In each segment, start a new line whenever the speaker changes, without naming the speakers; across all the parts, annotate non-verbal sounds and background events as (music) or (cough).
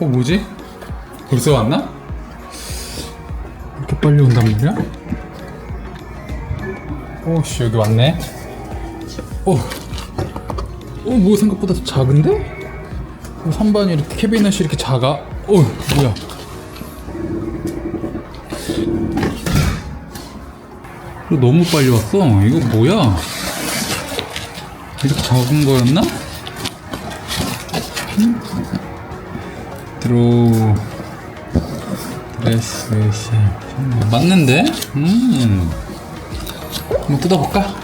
어 뭐지? 벌써 왔나? 이렇게 빨리 온단 말이야? 오씨 여기 왔네. 어, 어, 뭐 생각보다 작은데? 어, 선반이 이렇게 캐비넷이 이렇게 작아? 어, 뭐야? 너무 빨리 왔어. 이거 뭐야? 이렇게 작은 거였나? 음? 드로우 드레스 시 맞는데? 음 한번 뜯어볼까?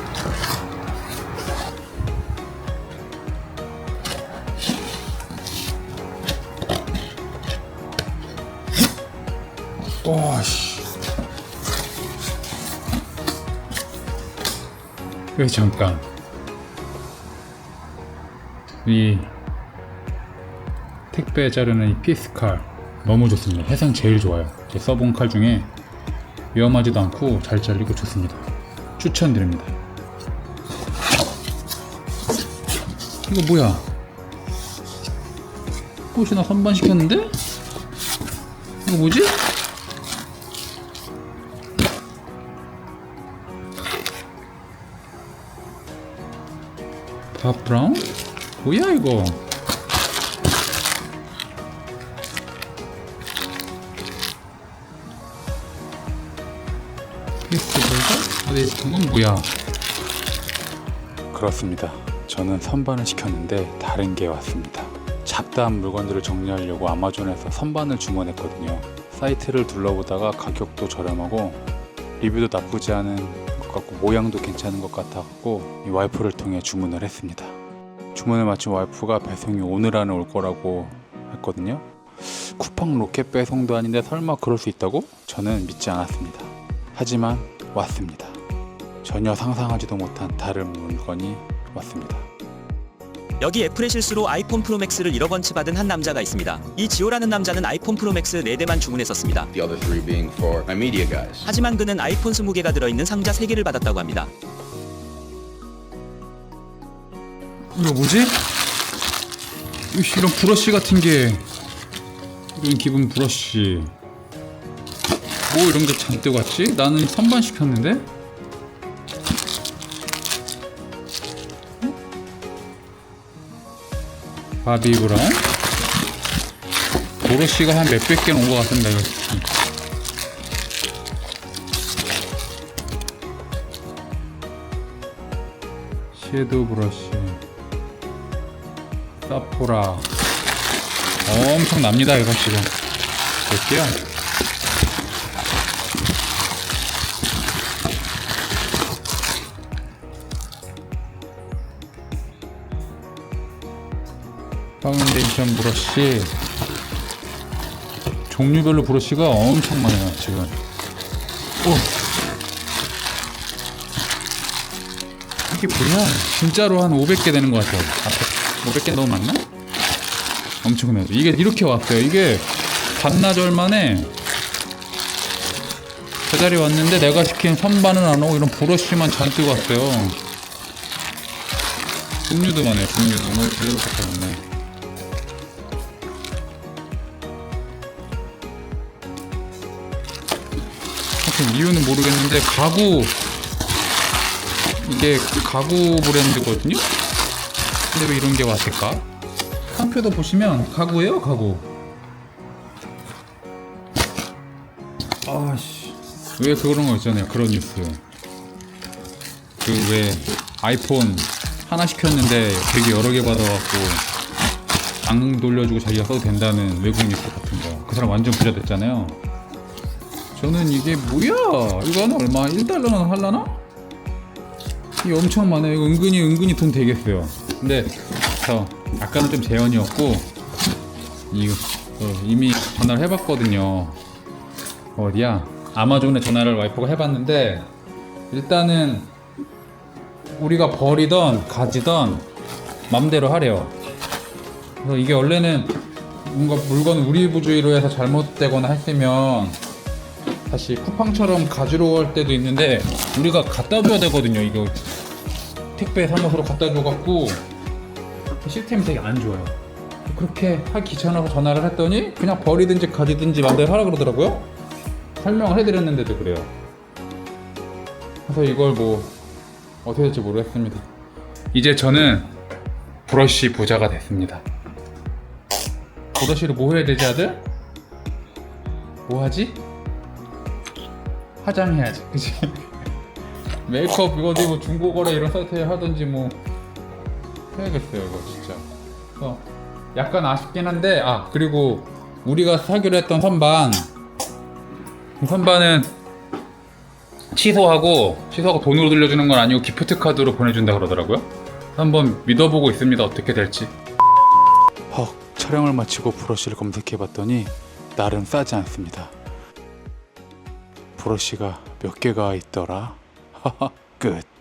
와씨 왜 잠깐 이 택배 자르는 이 피스 칼 너무 좋습니다. 해상 제일 좋아요. 제 써본 칼 중에 위험하지도 않고 잘 잘리고 좋습니다. 추천드립니다. 이거 뭐야? 꽃이나 선반 시켰는데? 이거 뭐지? 다 브라운? 뭐야 이거? 페스티벌가? 어디 있던 건 뭐야? 그렇습니다. 저는 선반을 시켰는데 다른 게 왔습니다. 잡다한 물건들을 정리하려고 아마존에서 선반을 주문했거든요. 사이트를 둘러보다가 가격도 저렴하고 리뷰도 나쁘지 않은 것 같고 모양도 괜찮은 것 같아갖고 이 와이프를 통해 주문을 했습니다. 주문을 마친 와이프가 배송이 오늘 안에 올 거라고 했거든요. 쿠팡 로켓 배송도 아닌데 설마 그럴 수 있다고? 저는 믿지 않았습니다. 하지만 왔습니다. 전혀 상상하지도 못한 다른 물건이 왔습니다.
여기 애플의 실수로 아이폰 프로맥스를 1억 원치 받은 한 남자가 있습니다. 이 지오라는 남자는 아이폰 프로맥스 4대만 주문했었습니다.
the other three being for my media guys.
하지만 그는 아이폰 20개가 들어있는 상자 3개를 받았다고 합니다.
이거 뭐지? 이씨, 이런 브러쉬 같은 게 이런 기분 브러쉬 뭐 이런 게 잔뜩 왔지? 나는 선반 시켰는데? 바비 브라운? 브러쉬가 한 몇백 개는 온것 같습니다 이거 섀도우 브러쉬 사포라 엄청 납니다 이거 지금 볼게요 파운데이션 브러쉬. 종류별로 브러쉬가 엄청 많아요 지금. 오! 이게 뭐야? 진짜로 한 500개 되는 것 같아요. 앞에 500개 너무 많나? 엄청나요. 이게 이렇게 왔어요. 이게 반나절 만에 배달이 왔는데 내가 시킨 선반은 안 오고 이런 브러쉬만 잔뜩 왔어요. 종류도 많아요 종류 너무 별로밖에 없네 하여튼 이유는 모르겠는데 가구 이게 가구 브랜드거든요? 근데 왜 이런 게 왔을까? 상표도 보시면 가구예요 가구. 아씨. 왜 그런 거 있잖아요 그런 뉴스. 그 왜 아이폰 하나 시켰는데 되게 여러 개 받아갖고 안 돌려주고 자기가 써도 된다는 외국 뉴스 같은 거. 그 사람 완전 부자 됐잖아요 저는 이게 뭐야? 이거 하나 얼마 1달러나 할라나? 이게 엄청 많아요. 이거 은근히 은근히 돈 되겠어요. 근데 저 아까는 좀 재현이었고 이거 어, 이미 전화를 해봤거든요. 어디야? 아마존에 전화를 와이프가 해봤는데 일단은 우리가 버리던 가지던 맘대로 하래요. 그래서 이게 원래는 뭔가 물건 우리 부주의로 해서 잘못되거나 했으면 다시 쿠팡처럼 가지러 올 때도 있는데 우리가 갖다 줘야 되거든요 이거 택배 사무소로 갖다 줘갖고 시스템이 되게 안 좋아요 그렇게 하기 귀찮아서 전화를 했더니 그냥 버리든지 가지든지 마음대로 하라 그러더라고요. 설명을 해드렸는데도 그래요. 그래서 이걸 뭐 어떻게 될지 모르겠습니다. 이제 저는 브러쉬 부자가 됐습니다. 브러쉬로 뭐 해야 되지 아들? 뭐 하지? 화장해야지, 그치? 메이크업 이거 어디 뭐 중고거래 이런 사이트에 하든지 뭐 해야겠어요 이거 진짜. 그래서 약간 아쉽긴 한데 아 그리고 우리가 사기로 했던 선반 그 선반은 취소하고 취소하고 돈으로 돌려주는 건 아니고 기프트 카드로 보내준다 그러더라고요. 한번 믿어보고 있습니다. 어떻게 될지. 헉 촬영을 마치고 브러쉬를 검색해봤더니 나름 싸지 않습니다. 브러쉬가 몇 개가 있더라. (laughs) 끝.